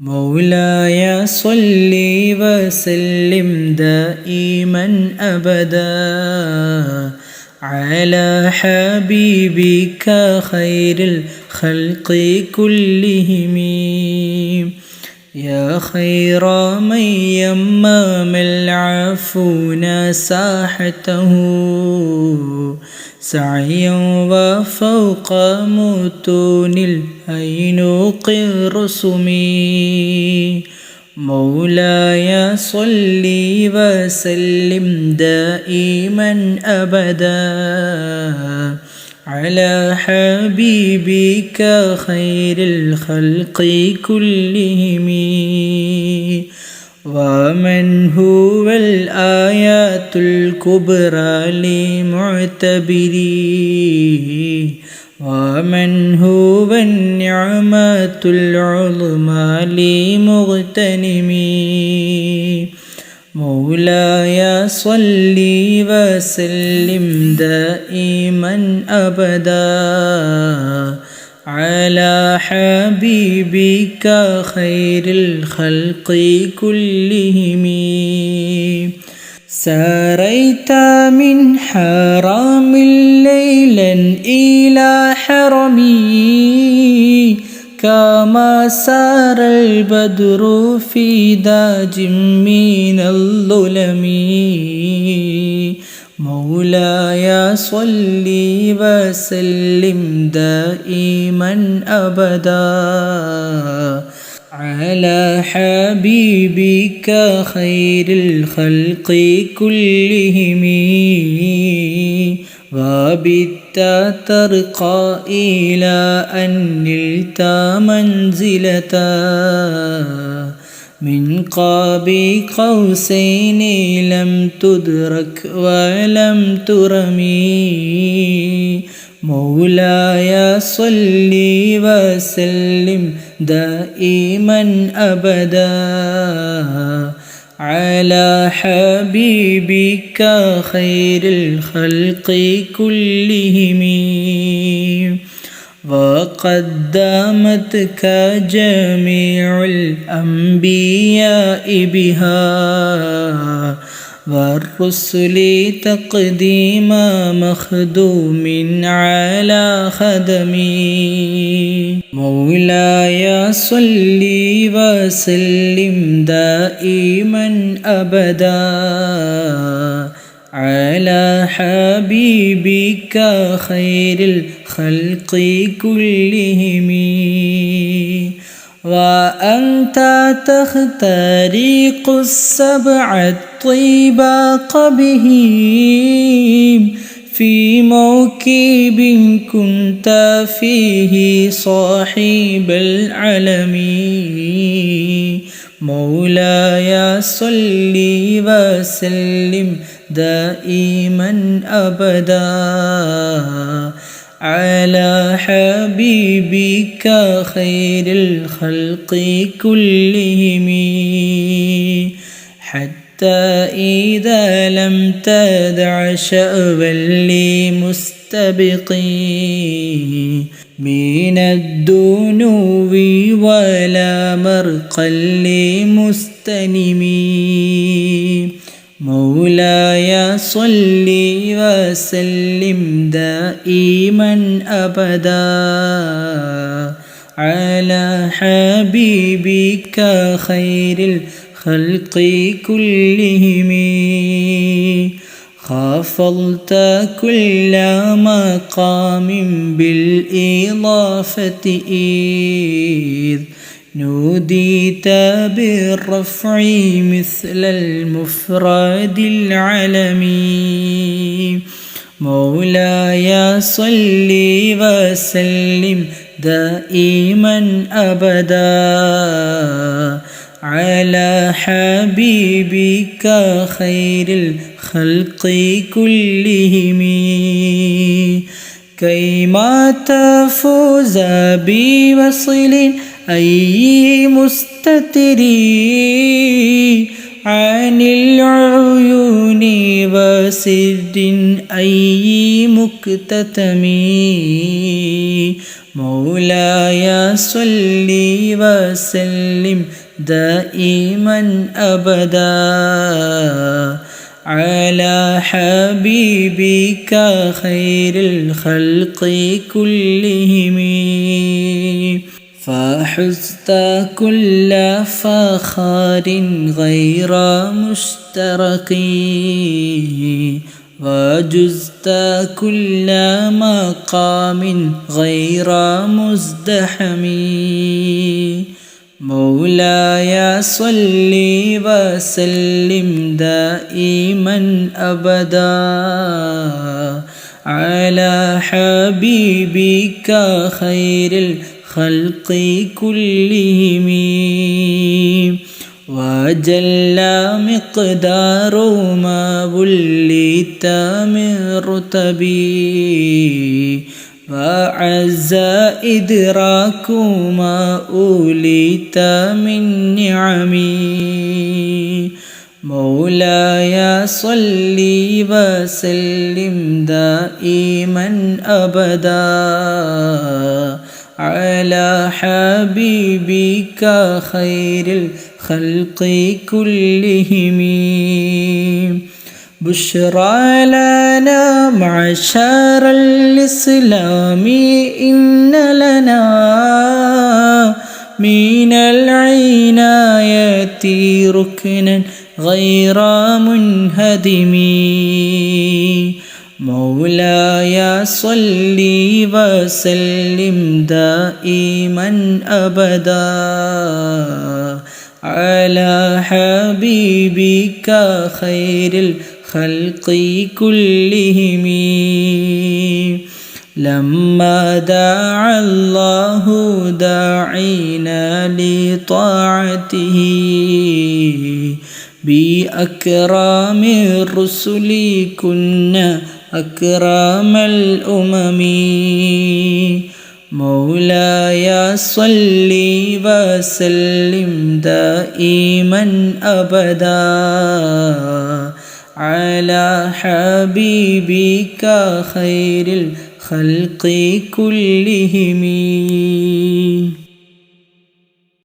مولاي صل وسلم دائما أبدا على حبيبك خير الخلق كلهم. يا خير من يمام العفو ساحته سعيا وفوق متون الأينوق الرسم مولاي صل وسلم دائما أبدا على حبيبك خير الخلق كلهم. ومن هو الآيات الكبرى لمعتبري ومن هو النعمات العظمى لمغتنمي مولاي صل وسلم دائما أبدا على حبيبك خير الخلق كلهم ساريت من حرام ليلا إلى حرمي كما سار البدر في داج من الظلم. مولاي صل وسلم دائما أبدا. على حبيبك خير الخلق كلهم. وبت ترقى إلى أن نلت منزلة. من قاب قوسين لم تدرك ولم ترمي. مولاي صل وسلم دائما أبدا. على حبيبك خير الخلق كلهم. وقدمتك جميع الأنبياء بها والرسل تقديم مخدوم على خدمي. مولاي صل وسلم دائما أبدا. على حبيبك خير الخلق كلهم. وأنت تخترق السبع الطيباق بهم. في موكب كنت فيه صاحب العلم. مولاي صل وسلم دائما أبدا. على حبيبك خير الخلق كلهم. حتى إذا لم تدع شأبا لمستبقي من الدنو ولا مرقا لمستنمي. مولاي صل وسلم دائما أبدا على حبيبك خير الخلق كلهم. خافضت كل مقام بالإضافة. إذ نوديت بالرفع مثل المفرد العلمي مولاي صل وسلم دائما أبدا. على حبيبك خير الخلق كلهم. كيما تفوز بوصل أي مستتري عن العيون وسر أي مكتتم مولاي صل وسلم دائما أبدا. على حبيبك خير الخلق كلهم. فحزت كل فخار غير مشترك. وجزت كل مقام غير مزدحم. مولاي صل وسلم دائما أبدا على حبيبك خير الخلق كلهم. وجل مقدار ما بليت من رتبي وعز إدراك ما أوليت من نعمي مولاي صل وسلم دائما أبدا. على حبيبك خير الخلق كلهم. بشرى لنا معشر الإسلام إن لنا من العناية ركنا غير منهدم. مولاي صل وسلم دائما أبدا على حبيبك خير الخلق كلهم. لما دعا الله داعينا لطاعته بأكرام الرسل كنا أكرم الأمم. مولاي صل وسلم دائما أبدا على حبيبك خير الخلق كلهم.